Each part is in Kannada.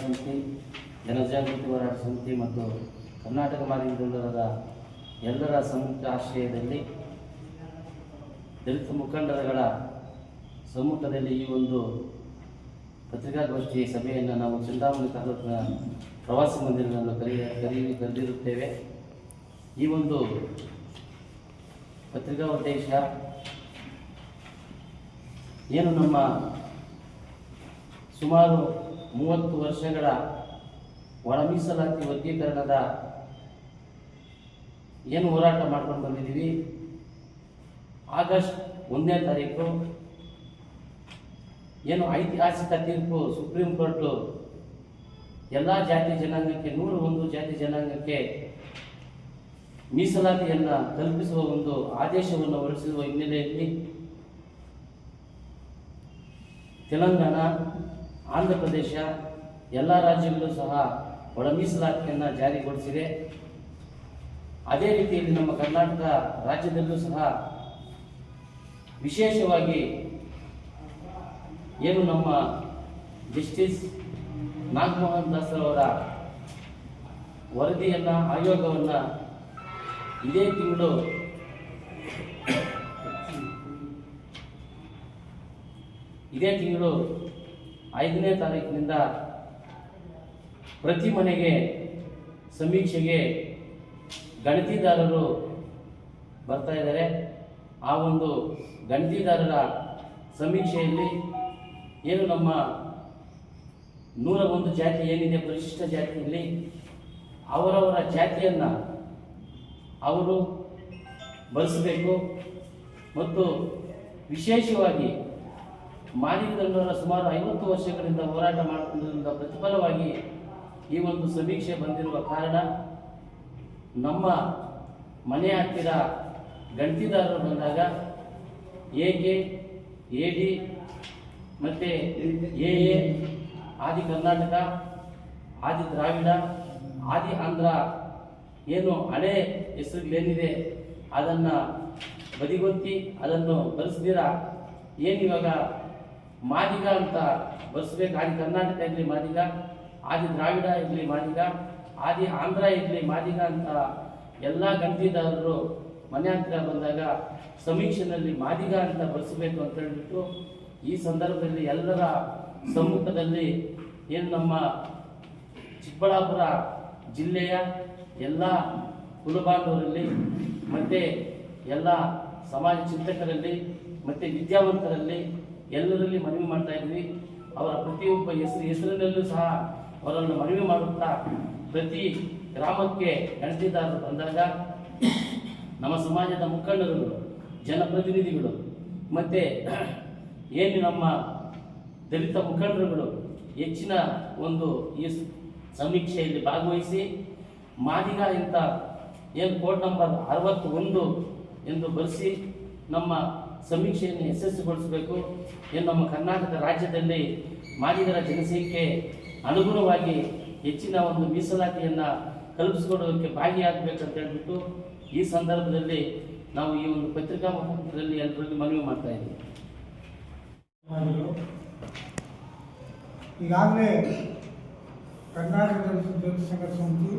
ಸಮಿತಿ ಜನಜಾಗೃತಿ ಹೋರಾಟ ಸಮಿತಿ ಮತ್ತು ಕರ್ನಾಟಕ ಮಾದಿಗ ಜನರ ಎಲ್ಲರ ಸಂಯುಕ್ತ ಆಶ್ರಯದಲ್ಲಿ ದಲಿತ ಮುಖಂಡರುಗಳ ಸಮ್ಮುಖದಲ್ಲಿ ಈ ಒಂದು ಪತ್ರಿಕಾಗೋಷ್ಠಿ ಸಭೆಯನ್ನು ನಾವು ಚಿಂತಾಮಣಿ ತಾಲೂಕಿನ ಪ್ರವಾಸಿ ಮಂದಿರಗಳನ್ನು ಕರೆಯ ಕರೆಯ ಕರೆದಿರುತ್ತೇವೆ. ಈ ಒಂದು ಪತ್ರಿಕಾ ಉದ್ದೇಶ ಏನು ನಮ್ಮ ಸುಮಾರು ಮೂವತ್ತು ವರ್ಷಗಳ ಒಳ ಮೀಸಲಾತಿ ವರ್ಗೀಕರಣದ ಏನು ಹೋರಾಟ ಮಾಡ್ಕೊಂಡು ಬಂದಿದ್ದೀವಿ? ಆಗಸ್ಟ್ ಒಂದನೇ ತಾರೀಕು ಏನು ಐತಿಹಾಸಿಕ ತೀರ್ಪು ಸುಪ್ರೀಂ ಕೋರ್ಟು ಎಲ್ಲ ಜಾತಿ ಜನಾಂಗಕ್ಕೆ, ನೂರು ಒಂದು ಜಾತಿ ಜನಾಂಗಕ್ಕೆ ಮೀಸಲಾತಿಯನ್ನು ಕಲ್ಪಿಸುವ ಒಂದು ಆದೇಶವನ್ನು ಹೊರಡಿಸಿರುವ ಹಿನ್ನೆಲೆಯಲ್ಲಿ ತೆಲಂಗಾಣ ಆಂಧ್ರ ಪ್ರದೇಶ, ಎಲ್ಲ ರಾಜ್ಯಗಳು ಸಹ ಒಳ ಮೀಸಲಾತಿಯನ್ನು ಜಾರಿಗೊಳಿಸಿದೆ. ಅದೇ ರೀತಿಯಲ್ಲಿ ನಮ್ಮ ಕರ್ನಾಟಕ ರಾಜ್ಯದಲ್ಲೂ ಸಹ ವಿಶೇಷವಾಗಿ ಏನು ನಮ್ಮ ಜಸ್ಟಿಸ್ ನಾಗಮೋಹನ್ ದಾಸ್ ಅವರ ವರದಿಯನ್ನು, ಆಯೋಗವನ್ನು ಇದೇ ತಿಂಗಳು ಇದೇ ತಿಂಗಳು ಐದನೇ ತಾರೀಕಿನಿಂದ ಪ್ರತಿ ಮನೆಗೆ ಸಮೀಕ್ಷೆಗೆ ಗಣತಿದಾರರು ಬರ್ತಾ ಇದ್ದಾರೆ. ಆ ಒಂದು ಗಣತಿದಾರರ ಸಮೀಕ್ಷೆಯಲ್ಲಿ ಏನು ನಮ್ಮ ನೂರ ಒಂದು ಜಾತಿ ಏನಿದೆ, ಪರಿಶಿಷ್ಟ ಜಾತಿಯಲ್ಲಿ ಅವರವರ ಜಾತಿಯನ್ನು ಅವರು ಬಳಸಬೇಕು. ಮತ್ತು ವಿಶೇಷವಾಗಿ ಮಾದಿಗದವರ ಸುಮಾರು ಐವತ್ತು ವರ್ಷಗಳಿಂದ ಹೋರಾಟ ಮಾಡುತ್ತಿರುವುದರಿಂದ ಪ್ರತಿಫಲವಾಗಿ ಈ ಒಂದು ಸಮೀಕ್ಷೆ ಬಂದಿರುವ ಕಾರಣ ನಮ್ಮ ಮನೆ ಹತ್ತಿರ ಗಂಟಿದಾರರು ಬಂದಾಗ ಎ ಕೆ, ಎ ಡಿ ಮತ್ತು ಎ ಎ, ಆದಿ ಕರ್ನಾಟಕ, ಆದಿ ದ್ರಾವಿಡ, ಆದಿ ಆಂಧ್ರ ಏನು ಹಳೆ ಹೆಸರುಗಳೇನಿದೆ ಅದನ್ನು ಬದಿಗೊತ್ತಿ ಅದನ್ನು ಬರೆಸ್ದಿರ ಏನು ಇವಾಗ ಮಾದಿಗ ಅಂತ ಬಸ್ಬೇಕು. ಆದಿ ಕರ್ನಾಟಕ ಇರಲಿ ಮಾದಿಗ, ಆದಿ ದ್ರಾವಿಡ ಇರಲಿ ಮಾದಿಗ, ಆದಿ ಆಂಧ್ರ ಇರಲಿ ಮಾದಿಗ ಅಂತ ಎಲ್ಲ ಗಂಟಿದಾರರು ಮನೆ ಹತ್ರ ಬಂದಾಗ ಸಮೀಕ್ಷೆನಲ್ಲಿ ಮಾದಿಗ ಅಂತ ಬರೆಸಬೇಕು ಅಂತ ಹೇಳಿಬಿಟ್ಟು ಈ ಸಂದರ್ಭದಲ್ಲಿ ಎಲ್ಲರ ಸಮ್ಮುಖದಲ್ಲಿ ಏನು ನಮ್ಮ ಚಿಕ್ಕಬಳ್ಳಾಪುರ ಜಿಲ್ಲೆಯ ಎಲ್ಲ ಕುಲಬಾಂಧವರಲ್ಲಿ ಮತ್ತು ಎಲ್ಲ ಸಮಾಜ ಚಿಂತಕರಲ್ಲಿ ಮತ್ತು ವಿದ್ಯಾವಂತರಲ್ಲಿ ಎಲ್ಲರಲ್ಲಿ ಮನವಿ ಮಾಡ್ತಾ ಇದ್ವಿ. ಅವರ ಪ್ರತಿಯೊಬ್ಬ ಹೆಸರು ಹೆಸರಿನಲ್ಲೂ ಸಹ ಅವರನ್ನು ಮನವಿ ಮಾಡುತ್ತಾ ಪ್ರತಿ ಗ್ರಾಮಕ್ಕೆ ಗಣತಿದಾರರು ಬಂದಾಗ ನಮ್ಮ ಸಮಾಜದ ಮುಖಂಡರುಗಳು, ಜನಪ್ರತಿನಿಧಿಗಳು, ಮತ್ತು ಏನು ನಮ್ಮ ದಲಿತ ಮುಖಂಡರುಗಳು ಹೆಚ್ಚಿನ ಒಂದು ಈ ಸಮೀಕ್ಷೆಯಲ್ಲಿ ಭಾಗವಹಿಸಿ ಮಾದಿಗ ಇಂಥ ಏನು ಕೋಡ್ ನಂಬರ್ ಅರವತ್ತು ಒಂದು ಎಂದು ಬರೆಸಿ ನಮ್ಮ ಸಮೀಕ್ಷೆಯನ್ನು ಯಶಸ್ವಿಗೊಳಿಸಬೇಕು ಏನು ನಮ್ಮ ಕರ್ನಾಟಕ ರಾಜ್ಯದಲ್ಲಿ ಮಾದಿಗರ ಜನಸಂಖ್ಯೆ ಅನುಗುಣವಾಗಿ ಹೆಚ್ಚಿನ ಒಂದು ಮೀಸಲಾತಿಯನ್ನು ಕಲ್ಪಿಸಿಕೊಡೋದಕ್ಕೆ ಭಾಗಿಯಾಗಬೇಕಂತ ಹೇಳ್ಬಿಟ್ಟು ಈ ಸಂದರ್ಭದಲ್ಲಿ ನಾವು ಈ ಒಂದು ಪತ್ರಿಕಾ ಮುಖಾಂತರದಲ್ಲಿ ಎಲ್ಲರಲ್ಲಿ ಮನವಿ ಮಾಡ್ತಾ ಇದ್ದೀವಿ. ಮಾಡಿದ್ರು ಈಗಾಗಲೇ ಕರ್ನಾಟಕ ಸಂಘ ಸಮಿತಿ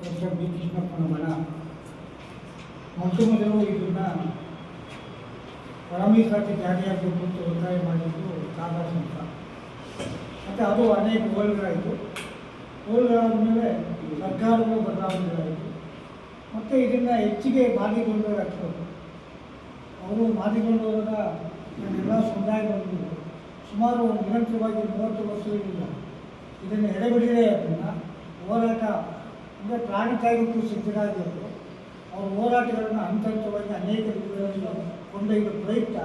ಡಾಕ್ಟರ್ ಬಿ ಕೃಷ್ಣಪ್ಪನ ಮನ ಮೊಟ್ಟ ಮೊದಲು ಇದನ್ನು ಒಳಮೀಸಲಾತಿ ಜಾರಿಯಾಗಬೇಕು ಅಂತ ಒತ್ತಾಯ ಮಾಡಿದ್ದು ಕಾದ ಮತ್ತು ಅದು ಅನೇಕ ಹೋಲ್ಗಳಾಯಿತು ಹೋಲ್ಗಳಾದ ಮೇಲೆ ಸರ್ಕಾರಗಳು ಬದಲಾವಣೆಗಳಾಯಿತು. ಮತ್ತು ಇದನ್ನು ಹೆಚ್ಚಿಗೆ ಬಾಧಿಗೊಂಡವರು ಹಾಕ್ಬೇಕು ಅವರು ಮಾದಿಗೊಂಡವರ ಎಲ್ಲ ಸಮುದಾಯಗಳನ್ನು ಸುಮಾರು ನಿರಂತರವಾಗಿ ಮೂವತ್ತು ವರ್ಷಗಳಿಂದ ಇದನ್ನು ಎಡೆಬಿಡದೆ ಅದನ್ನು ಹೋರಾಟ, ಅಂದರೆ ಪ್ರಾಣ ತ್ಯಾಗಕ್ಕೂ ಸಿದ್ಧರಾಗಿದ್ದರು. ಅವ್ರ ಹೋರಾಟಗಳನ್ನು ಹಂತ ಹಂತವಾಗಿ ಅನೇಕ ವಿಧಗಳಲ್ಲಿ ಕೊಂಡೊಯ್ಯುವ ಪ್ರಯುಕ್ತ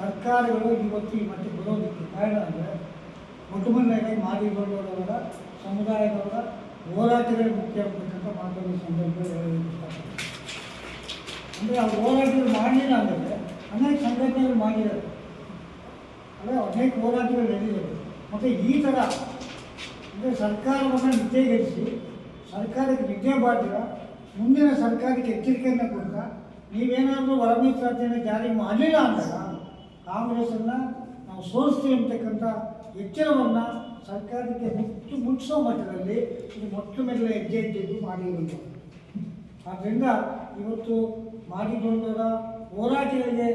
ಸರ್ಕಾರಗಳು ಇವತ್ತು ಈ ಮಟ್ಟಿಗೆ ಬರೋದಕ್ಕೆ ಕಾರಣ ಅಂದರೆ ಮೊಟ್ಟಮೊದಲನೇ ಮಾದಿಗೊಂಡವರ ಸಮುದಾಯದವರ ಹೋರಾಟಗಳೇ ಮುಖ್ಯ ಆಗ್ತಕ್ಕಂಥ ಮಾತಿನ ಈ ಸಂದರ್ಭದಲ್ಲಿ ಇಷ್ಟಪಡ್ತೀನಿ. ಅಂದರೆ ಅವ್ರು ಹೋರಾಟಗಳು ಮಾಡಲಿಲ್ಲ ಅಂದರೆ ಅನೇಕ ಸಂಘಟನೆಗಳು ಮಾಡಿದ್ದಾರೆ. ಅಂದರೆ ಅನೇಕ ಹೋರಾಟಗಳು ನಡೆದಿದೆ. ಮತ್ತು ಈ ಥರ ಅಂದರೆ ಸರ್ಕಾರವನ್ನು ನಿದ್ದೆಗೆಡಿಸಿ ಸರ್ಕಾರಕ್ಕೆ ನಿದ್ದೆ ಮಾಡಿದ ಮುಂದಿನ ಸರ್ಕಾರಕ್ಕೆ ಎಚ್ಚರಿಕೆಯನ್ನು ಕೊಡ್ತಾ ನೀವೇನಾದರೂ ವರದಿ ಮೀಸಲಾತಿಯನ್ನು ಜಾರಿ ಮಾಡಲಿಲ್ಲ ಅಂದಾಗ ನಾವು ಸೋಲಿಸ್ತೀವಿ ಅಂತಕ್ಕಂಥ ಎಚ್ಚರವನ್ನು ಸರ್ಕಾರಕ್ಕೆ ಹೆಚ್ಚು ಮುಟ್ಟಿಸೋ ಮಟ್ಟದಲ್ಲಿ ಇದು ಮೊಟ್ಟ ಮೇಲೆ ಹೆಜ್ಜೆ ಇಟ್ಟಿದ್ದು ಮಾಡಿರುವುದು. ಆದ್ದರಿಂದ ಇವತ್ತು ಮಾಡಿಕೊಂಡರ ಹೋರಾಟಗಳಿಗೆ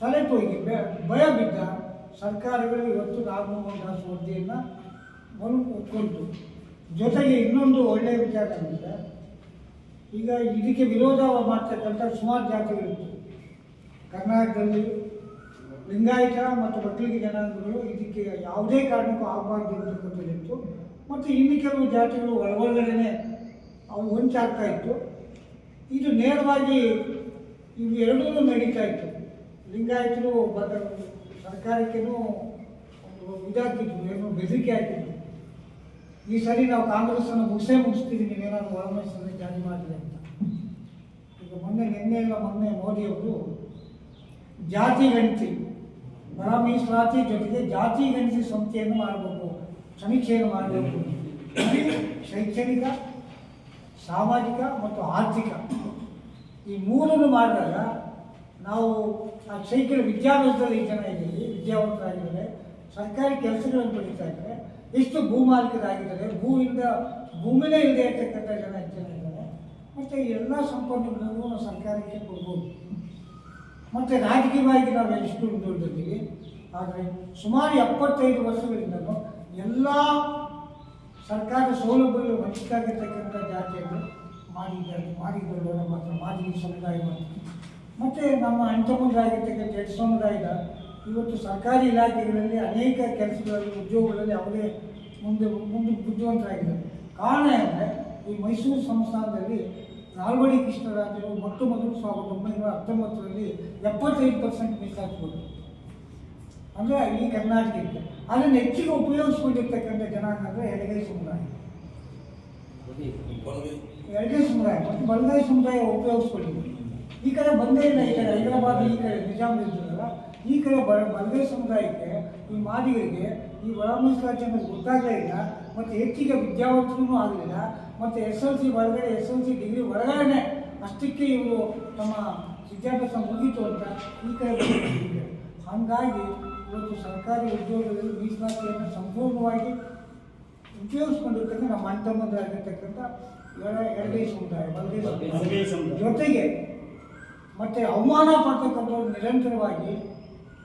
ತಲೆ ತೂಗಿ ಭಯ ಬಿದ್ದ ಸರ್ಕಾರಗಳು ಇವತ್ತು ರಾಮಮೋಹನ್ ದಾಸ್ ವರದಿಯನ್ನು ಒಪ್ಕೊಂತು ಜೊತೆಗೆ ಇನ್ನೊಂದು ಒಳ್ಳೆಯ ವಿಚಾರ ಅಂದರೆ ಈಗ ಇದಕ್ಕೆ ವಿರೋಧ ಮಾಡ್ತಕ್ಕಂಥ ಸುಮಾರು ಜಾತಿಗಳಿತ್ತು. ಕರ್ನಾಟಕದಲ್ಲಿ ಲಿಂಗಾಯತ ಮತ್ತು ಒಕ್ಕಲಿಗ ಜನಾಂಗಗಳು ಇದಕ್ಕೆ ಯಾವುದೇ ಕಾರಣಕ್ಕೂ ಆಗಬಾರ್ದು ಅಂತಕ್ಕಂಥದ್ದಿತ್ತು ಮತ್ತು ಇನ್ನು ಕೆಲವು ಜಾತಿಗಳು ಒಳಗಡೆನೆ ಅವು ಹೊಂಚಾಗ್ತಾ ಇತ್ತು. ಇದು ನೇರವಾಗಿ ಇವು ಎರಡೂ ನಡೀತಾ ಇತ್ತು. ಲಿಂಗಾಯತರು ಬದ ಸರ್ಕಾರಕ್ಕೇನು ಇದಾಕಿದ್ರು ಏನು ಬೆದರಿಕೆ ಹಾಕಿದ್ರು ಈ ಸರಿ ನಾವು ಕಾಂಗ್ರೆಸ್ಸನ್ನು ಮುಗಿಸೇ ಮುಗಿಸ್ತೀವಿ ನೀವೇನಾದ್ರು ಒಳಮನಸ್ಸನ್ನು ಜಾರಿ ಮಾಡಿದೆ ಅಂತ. ಈಗ ಮೊನ್ನೆ ನಿನ್ನೆ ಇಲ್ಲ, ಮೊನ್ನೆ ಮೋದಿಯವರು ಜಾತಿ ಗಣತಿ ಬಡ ಮೀಸಲಾತಿ ಜೊತೆಗೆ ಜಾತಿ ಗಣತಿ ಸಂಸ್ಥೆಯನ್ನು ಮಾಡಬೇಕು, ಸಮೀಕ್ಷೆಯನ್ನು ಮಾಡಬೇಕು. ಶೈಕ್ಷಣಿಕ, ಸಾಮಾಜಿಕ ಮತ್ತು ಆರ್ಥಿಕ. ಈ ಮೂರನ್ನು ಮಾಡಿದಾಗ ನಾವು ಆ ಶೈಕ್ಷಣಿಕ ವಿದ್ಯಾಭ್ಯಾಸದಲ್ಲಿ ಜನ ಇದ್ದೀವಿ ವಿದ್ಯಾವಂತರಾಗಿದ್ದಾರೆ ಸರ್ಕಾರಿ ಕೆಲಸಗಳನ್ನು ಪಡೀತಾ ಇದ್ದಾರೆ. ಎಷ್ಟು ಭೂಮಾಲೀಕರಾಗಿದ್ದಾರೆ ಭೂವಿಂದ ಭೂಮಿನೇ ಇಲ್ಲದೆ ಇರ್ತಕ್ಕಂಥ ಜನ ಇದ್ದಾರೆ ಮತ್ತು ಎಲ್ಲ ಸಂಪನ್ಮೂಲಗಳನ್ನು ನಾವು ಸರ್ಕಾರಕ್ಕೆ ಕೊಡ್ಬೋದು. ಮತ್ತು ರಾಜಕೀಯವಾಗಿ ನಾವು ಎಷ್ಟು ಮುಂದುವರೆದಿದ್ದೀವಿ ಆದರೆ ಸುಮಾರು ಎಪ್ಪತ್ತೈದು ವರ್ಷಗಳಿಂದಲೂ ಎಲ್ಲ ಸರ್ಕಾರದ ಸೌಲಭ್ಯಗಳು ವಂಚಿತಾಗಿರ್ತಕ್ಕಂಥ ಜಾತಿಯನ್ನು ಮಾಡಿದ್ದಾರೆ ಮಾಡಿದ್ದಾರೆ ಮಾತ್ರ ಮಾಜಿ ಸಮುದಾಯ ಮತ್ತು ನಮ್ಮ ಅಂಟಮುಂದಾಗಿರ್ತಕ್ಕಂಥ ಎಡ್ ಸಮುದಾಯದ ಇವತ್ತು ಸರ್ಕಾರಿ ಇಲಾಖೆಗಳಲ್ಲಿ ಅನೇಕ ಕೆಲಸಗಳಲ್ಲಿ, ಉದ್ಯೋಗಗಳಲ್ಲಿ ಅವರೇ ಮುಂದೆ ಮುಂದೆ ಬುದ್ಧಿವಂತರಾಗಿದ್ದಾರೆ. ಕಾರಣ ಅಂದರೆ ಈ ಮೈಸೂರು ಸಂಸ್ಥಾನದಲ್ಲಿ ನಾಲ್ವಡಿ ಕೃಷ್ಣರಾಜರು ಮೊಟ್ಟ ಮೊದಲು ಸಾವಿರದ ಒಂಬೈನೂರ ಹತ್ತೊಂಬತ್ತರಲ್ಲಿ ಎಪ್ಪತ್ತೈದು ಪರ್ಸೆಂಟ್ ಮೀಸಲಾಗ್ಬೋದು ಅಂದರೆ ಈ ಕರ್ನಾಟಕಕ್ಕೆ. ಅದನ್ನು ಹೆಚ್ಚಿಗೆ ಉಪಯೋಗಿಸ್ಕೊಂಡಿರ್ತಕ್ಕಂಥ ಜನಾಂಗ ಅಂದರೆ ಎಡಗೈ ಸಮುದಾಯ. ಎಡಗೈ ಸಮುದಾಯ ಮತ್ತು ಬಲಗೈ ಸಮುದಾಯ ಉಪಯೋಗಿಸ್ಕೊಂಡಿದ್ದೀವಿ ಈ ಕಡೆ ಬಂದೇ ಇಲ್ಲ ಈ ಕಡೆ ಹೈದರಾಬಾದ್, ಈ ಕಡೆ ನಿಜಾಮ್ ಈ ಕಡೆ ಬರ ಬರದೇ ಸಮುದಾಯಕ್ಕೆ ಈ ಮಾದಿಗರಿಗೆ ಈ ಒಳ ಮೀಸಲಾತಿ ಅನ್ನೋದು ಗೊತ್ತಾಗಲೇ ಇಲ್ಲ ಮತ್ತು ಹೆಚ್ಚಿಗೆ ವಿದ್ಯಾವಂತರೂ ಆಗಲಿಲ್ಲ ಮತ್ತು ಎಸ್ ಎಲ್ ಸಿ ಒಳಗಡೆ ಎಸ್ ಎಲ್ ಸಿ ಡಿಗ್ರಿ ಹೊರಗಡೆ ಅಷ್ಟಕ್ಕೆ ಇವರು ತಮ್ಮ ವಿದ್ಯಾಭ್ಯಾಸ ಮುಗೀತು ಅಂತ ಈ ಕಡೆ. ಹಾಗಾಗಿ ಇವತ್ತು ಸರ್ಕಾರಿ ಉದ್ಯೋಗದಲ್ಲಿ ಮೀಸಲಾತಿಯನ್ನು ಸಂಪೂರ್ಣವಾಗಿ ಉಪಯೋಗಿಸ್ಕೊಂಡಿರ್ತಕ್ಕಂಥ ನಮ್ಮ ಅಣ್ತಮ್ಮದಾಗಿರ್ತಕ್ಕಂಥ ಎಡ ಎಡಗೈ ಸಮುದಾಯ ಬಲಗೈ ಸಮುದಾಯ. ಜೊತೆಗೆ ಮತ್ತೆ ಅವಮಾನ ಪಡ್ತಕ್ಕಂಥವ್ರು ನಿರಂತರವಾಗಿ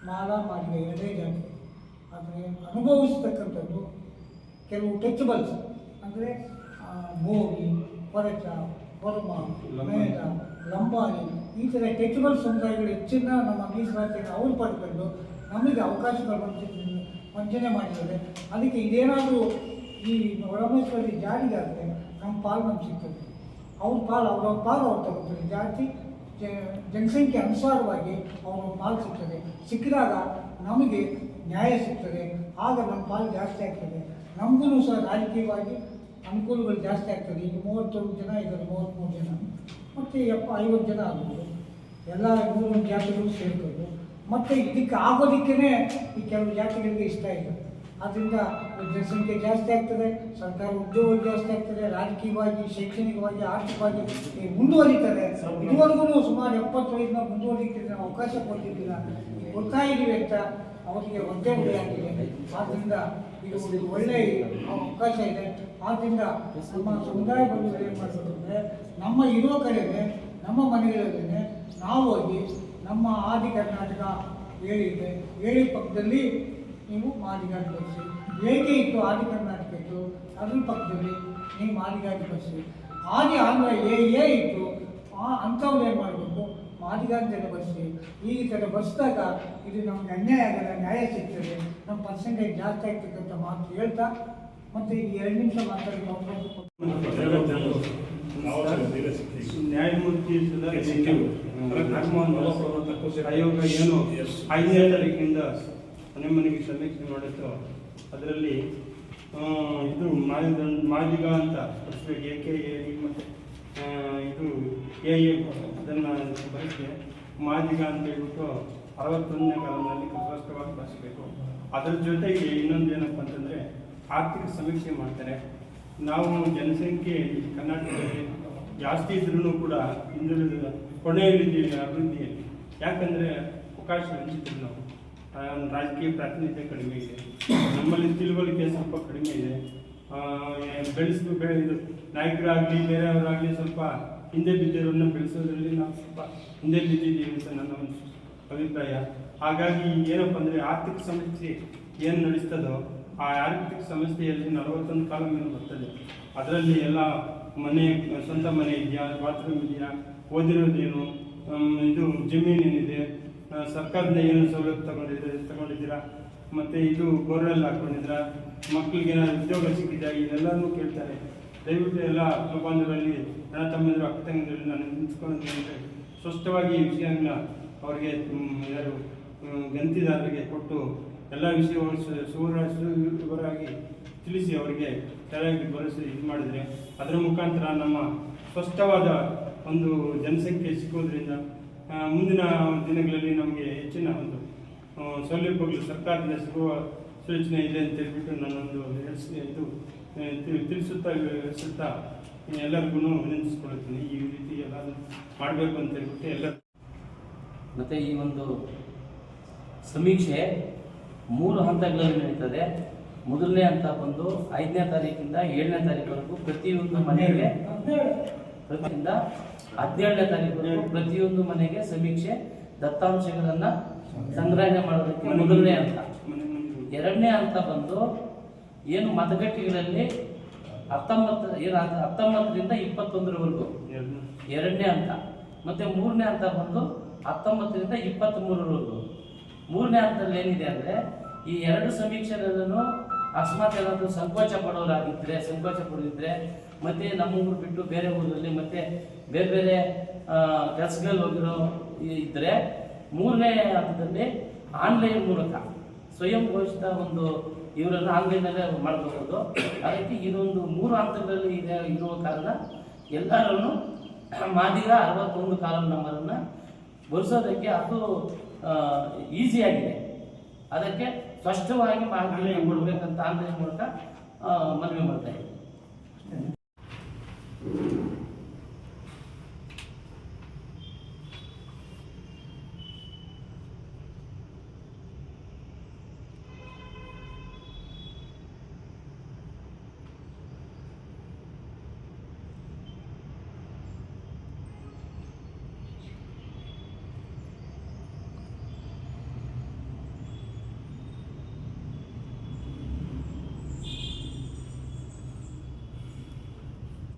ಮಾಲ ಮಾಡಿದೆ ಎರಡೇ ಜಾತಿ ಆದರೆ ಅನುಭವಿಸ್ತಕ್ಕಂಥದ್ದು ಕೆಲವು ಟಚಬಲ್ಸ್ ಅಂದರೆ ಭೋಗಿ ಕೊರಚ ಹೊರಮ ಮೇಧ ಲಂಬಾಣಿ. ಈ ಥರ ಟಚಬಲ್ ಸಮುದಾಯಗಳು ಹೆಚ್ಚಿನ ನಮ್ಮ ಮೀಸಲಾತಿಯನ್ನು ಅವರು ಪಡ್ಕೊಂಡು ನಮಗೆ ಅವಕಾಶಗಳು ವಂಚಿತ ವಂಚನೆ ಮಾಡಿದ್ದಾರೆ. ಅದಕ್ಕೆ ಇದೇನಾದರೂ ಈ ಒಳಮೇಶ್ವರಿ ಜಾರಿಗಾದರೆ ನಮ್ಮ ಪಾಲು ನಮ್ಗೆ ಸಿಗ್ತದೆ. ಅವ್ರ ಪಾಲು ಅವ್ರವ್ರ ಪಾಲು ಅವ್ರು ತಗೋತಾರೆ ಜಾತಿ ಜನಸಂಖ್ಯೆ ಅನುಸಾರವಾಗಿ ಅವರು ಪಾಲು ಸಿಗ್ತದೆ ಸಿಕ್ಕಿದಾಗ ನಮಗೆ ನ್ಯಾಯ ಸಿಗ್ತದೆ. ಆಗ ನಮ್ಮ ಪಾಲು ಜಾಸ್ತಿ ಆಗ್ತದೆ. ನಮಗೂ ಸಹ ರಾಜಕೀಯವಾಗಿ ಅನುಕೂಲಗಳು ಜಾಸ್ತಿ ಆಗ್ತದೆ. ಈಗ ಮೂವತ್ತೊಂದು ಜನ ಇದ್ದಾರೆ ಮೂವತ್ತ್ಮೂರು ಜನ. ಮತ್ತು ಎಪ್ಪ ಐವತ್ತು ಜನ ಆಗ್ಬೋದು. ಎಲ್ಲ ಮೂರು ಜಾತಿಗಳು ಸೇರ್ಕೊಂಡು ಮತ್ತು ಇದಕ್ಕೆ ಆಗೋದಕ್ಕೇ ಈ ಕೆಲವು ಜಾತಿಗಳಿಗೆ ಇಷ್ಟ ಇಲ್ಲ. ಆದ್ದರಿಂದ ಜನಸಂಖ್ಯೆ ಜಾಸ್ತಿ ಆಗ್ತದೆ, ಸರ್ಕಾರ ಉದ್ಯೋಗ ಜಾಸ್ತಿ ಆಗ್ತದೆ, ರಾಜಕೀಯವಾಗಿ, ಶೈಕ್ಷಣಿಕವಾಗಿ, ಆರ್ಥಿಕವಾಗಿ ಮುಂದುವರಿತದೆ. ಇದುವರೆಗೂ ಸುಮಾರು ಎಪ್ಪತ್ತೈದನ್ನ ಮುಂದುವರಿತಿದ್ರೆ ನಾವು ಅವಕಾಶ ಕೊಡ್ತಿದ್ದಿಲ್ಲ ಈಗ ವ್ಯಕ್ತ, ಅವರಿಗೆ ಒಂದೇ ಆಗಿದೆ. ಆದ್ದರಿಂದ ಇದು ಒಂದು ಒಳ್ಳೆಯ ಅವಕಾಶ ಇದೆ. ಆದ್ದರಿಂದ ನಮ್ಮ ಸಮುದಾಯ ಬಂಧುಗಳು ಏನು ಮಾಡ್ತಾರೆ ಅಂದರೆ, ನಮ್ಮ ಇರೋ ಕಡೆಗೆ ನಮ್ಮ ಮನೆಗಳಲ್ಲೇ ನಾವು ಹೋಗಿ ನಮ್ಮ ಆದಿ ಕರ್ನಾಟಕ ಹೇಳಿದೆ. ಹೇಳಿ ಪಕ್ಕದಲ್ಲಿ ನೀವು ಮಾದಿಗಾಗಿ ಬಸ್ಸು ಏಕೆ ಇತ್ತು ಆದಿ ಕರ್ನಾಟಕ ಇತ್ತು ಅದ್ರ ಪಕ್ಕದಲ್ಲಿ ನೀವು ಮಾದಿಗಾಗಿ ಬಸ್ಸು ಆದಿ ಆಂಧ್ರ ಏ ಏ ಇತ್ತು ಆ ಅಂಥವ್ರು ಏನು ಮಾಡಬೇಕು? ಮಾದಿಗಾಡಿ ಜನ ಬಸ್ಸು ಈ ಥರ ಬಸ್ದಾಗ ಇದು ನಮ್ಗೆ ಅನ್ಯಾಯ ಆಗಲ್ಲ ನ್ಯಾಯ ಸಿಗ್ತದೆ. ನಮ್ಮ ಪರ್ಸೆಂಟೇಜ್ ಜಾಸ್ತಿ ಆಗ್ತಕ್ಕಂಥ ಮಾತು ಹೇಳ್ತಾ ಮತ್ತು ಈ ಎರಡು ನಿಮಿಷ ಮಾತಾಡಿ ನ್ಯಾಯಮೂರ್ತಿ ಆಯೋಗ ಏನು ಐದನೇ ತಾರೀಕಿನಿಂದ ಮನೆ ಮನೆಗೆ ಸಮೀಕ್ಷೆ ಮಾಡಿದ್ರು. ಅದರಲ್ಲಿ ಇದು ಮಾದಿಗ ಮಾದಿಗ ಅಂತ ಎ ಕೆ ಎ ಮತ್ತು ಇದು ಎ ಎ ಅದನ್ನು ಬಳಸಿ ಮಾದಿಗ ಅಂತ ಹೇಳ್ಬಿಟ್ಟು ಅರವತ್ತೊಂದನೇ ಕಾಲದಲ್ಲಿ ಸ್ಪಷ್ಟವಾಗಿ ಬಳಸಬೇಕು ಅದರ ಜೊತೆಗೆ ಇನ್ನೊಂದು ಏನಪ್ಪ ಅಂತಂದರೆ, ಆರ್ಥಿಕ ಸಮೀಕ್ಷೆ ಮಾಡ್ತಾರೆ. ನಾವು ಜನಸಂಖ್ಯೆ ಕರ್ನಾಟಕದಲ್ಲಿ ಜಾಸ್ತಿ ಇದ್ರೂ ಕೂಡ ಹಿಂದುಳಿದ ಕೊನೆಯಲ್ಲಿದ್ದೀವಿ ಅಭಿವೃದ್ಧಿಯಲ್ಲಿ. ಯಾಕಂದರೆ ಅವಕಾಶ ಹಂಚಿದ್ರು ನಾವು. ರಾಜಕೀಯ ಪ್ರಾತಿನಿಧ್ಯ ಕಡಿಮೆ ಇದೆ. ನಮ್ಮಲ್ಲಿ ತಿಳುವಳಿಕೆ ಸ್ವಲ್ಪ ಕಡಿಮೆ ಇದೆ. ಆ, ಬೆಳೆದು ನಾಯಕರಾಗಲಿ ಬೇರೆಯವರಾಗಲಿ ಸ್ವಲ್ಪ ಹಿಂದೆ ಬಿದ್ದಿರೋನ್ನ ಬೆಳೆಸೋದ್ರಲ್ಲಿ ನಾವು ಸ್ವಲ್ಪ ಹಿಂದೆ ಬಿದ್ದಿದ್ದೀವಿ ಅಂತ ನನ್ನ ಒಂದು ಅಭಿಪ್ರಾಯ. ಹಾಗಾಗಿ ಏನಪ್ಪ ಅಂದರೆ ಆರ್ಥಿಕ ಸಮಸ್ಯೆ ಏನು ನಡೆಸ್ತದೋ ಆ ಆರ್ಥಿಕ ಸಮಸ್ಯೆಯಲ್ಲಿ ನಲವತ್ತೊಂದು ಕಾಲ ಮೇಲೆ ಬರ್ತದೆ. ಅದರಲ್ಲಿ ಎಲ್ಲ ಮನೆ ಸ್ವಂತ ಮನೆ ಇದೆಯಾ ಬಾತ್ರೂಮ್ ಇದೆಯಾ ಓದಿರೋದೇನು ಇದು ಜಮೀನು ಏನಿದೆ ಆ, ಸರ್ಕಾರದಿಂದ ಏನು ಸೌಲಭ್ಯ ತಗೊಂಡಿದ್ದೀರಾ ತಗೊಂಡಿದ್ದೀರಾ? ಮತ್ತು ಇದು ಬೋರ್ವೆಲ್ ಹಾಕೊಂಡಿದ್ದೀರಾ? ಮಕ್ಕಳಿಗೆ ಉದ್ಯೋಗ ಸಿಕ್ಕಿದೆಯಾ? ಇದೆಲ್ಲನೂ ಕೇಳ್ತಾರೆ. ದಯವಿಟ್ಟು ಎಲ್ಲ ಬಾಂಧವರಲ್ಲಿ ನನ್ನ ತಮ್ಮಂದಿರು, ಅಕ್ಕ ತಂಗಿರಲ್ಲಿ ನಾನು ನಿಂತ್ಕೊಂಡಿದ್ದೀನಿ ಸ್ಪಷ್ಟವಾಗಿ ವಿಷಯಗಳನ್ನ ಅವರಿಗೆ ಯಾರು ಗಂತಿದಾರರಿಗೆ ಕೊಟ್ಟು ಎಲ್ಲ ವಿಷಯವನ್ನು ಸುವರ್ಣ ವಿವರವಾಗಿ ತಿಳಿಸಿ ಅವರಿಗೆ ಸರಿಯಾಗಿ ಭರವಸೆ ಇದು ಮಾಡಿದರೆ, ಅದರ ಮುಖಾಂತರ ನಮ್ಮ ಸ್ಪಷ್ಟವಾದ ಒಂದು ಜನಸಂಖ್ಯೆ ಸಿಗೋದ್ರಿಂದ ಮುಂದಿನ ದಿನಗಳಲ್ಲಿ ನಮಗೆ ಹೆಚ್ಚಿನ ಒಂದು ಸೌಲಭ್ಯಗಳು ಸರ್ಕಾರದಿಂದ ಸಿಗುವ ಸೂಚನೆ ಇದೆ ಅಂತ ಹೇಳ್ಬಿಟ್ಟು ನಾನೊಂದು ಎಂದು ಇದು ತಿಳಿಸುತ್ತಾ ವಿವರಿಸುತ್ತಾ ಎಲ್ಲರಿಗೂ ವಿನಂತಿಸ್ಕೊಳ್ತೀನಿ ಈ ರೀತಿ ಎಲ್ಲ ಮಾಡಬೇಕು ಅಂತ ಹೇಳ್ಬಿಟ್ಟು ಎಲ್ಲ ಮತ್ತು ಈ ಒಂದು ಸಮೀಕ್ಷೆ ಮೂರು ಹಂತಗಳಲ್ಲಿ ನಡೀತದೆ. ಮೊದಲನೇ ಹಂತ ಬಂದು ಐದನೇ ತಾರೀಕಿಂದ ಏಳನೇ ತಾರೀಕುವರೆಗೂ ಪ್ರತಿಯೊಂದು ಮನೆಯಲ್ಲಿ ಪ್ರತಿಯಿಂದ ಹದಿನೇಳನೇ ತಾರೀಕು ಪ್ರತಿಯೊಂದು ಮನೆಗೆ ಸಮೀಕ್ಷೆ ದತ್ತಾಂಶಗಳನ್ನ ಸಂಗ್ರಹಣೆ ಮಾಡೋದಕ್ಕೆ ಮೊದಲನೇ ಹಂತ. ಎರಡನೇ ಹಂತ ಬಂದು ಏನು ಮತಗಟ್ಟೆಗಳಲ್ಲಿ ಹತ್ತೊಂಬತ್ತು ಏನು ಹತ್ತೊಂಬತ್ತರಿಂದ ಇಪ್ಪತ್ತೊಂದರವರೆಗೂ. ಎರಡು ಎರಡನೇ ಹಂತ. ಮತ್ತೆ ಮೂರನೇ ಹಂತ ಬಂದು ಹತ್ತೊಂಬತ್ತರಿಂದ ಇಪ್ಪತ್ತ್ ಮೂರರವರೆಗೂ ಮೂರನೇ ಹಂತದಲ್ಲಿ ಏನಿದೆ ಅಂದರೆ ಈ ಎರಡು ಸಮೀಕ್ಷೆಗಳನ್ನು ಅಕಸ್ಮಾತ್ ಏನಾದರೂ ಸಂಕೋಚ ಪಡೋರಾಗಿದ್ದರೆ ಸಂಕೋಚ ಪಡೋದಿದ್ರೆ ಮತ್ತೆ ನಮ್ಮ ಊರು ಬಿಟ್ಟು ಬೇರೆ ಊರಲ್ಲಿ ಮತ್ತೆ ಬೇರೆ ಬೇರೆ ಕೆಲಸಗಳಲ್ಲಿ ಹೋಗಿರೋ ಇದ್ರೆ ಮೂರನೇ ಹಂತದಲ್ಲಿ ಆನ್ಲೈನ್ ಮೂಲಕ ಸ್ವಯಂ ಘೋಷಿತ ಒಂದು ಇವರನ್ನು ಆನ್ಲೈನಲ್ಲೇ ಮಾಡ್ಕೋಬಹುದು ಅದಕ್ಕೆ ಇದೊಂದು ಮೂರು ಹಂತಗಳಲ್ಲಿ ಇದೆ, ಇರುವ ಕಾರಣ ಎಲ್ಲರನ್ನು ಮಾದಿಗ ಅರವತ್ತೊಂದು ಕಾಲಂ ನಂಬರನ್ನು ಬಳಸೋದಕ್ಕೆ ಅದು ಈಸಿಯಾಗಿದೆ ಅದಕ್ಕೆ ಸ್ಪಷ್ಟವಾಗಿ ಮಾಹಿತಿ ಕೊಡಬೇಕಂತ ಆನ್ಲೈನ್ ಮೂಲಕ ಮನವಿ ಮಾಡ್ತಾ ಇದ್ದೀನಿ. Thank you.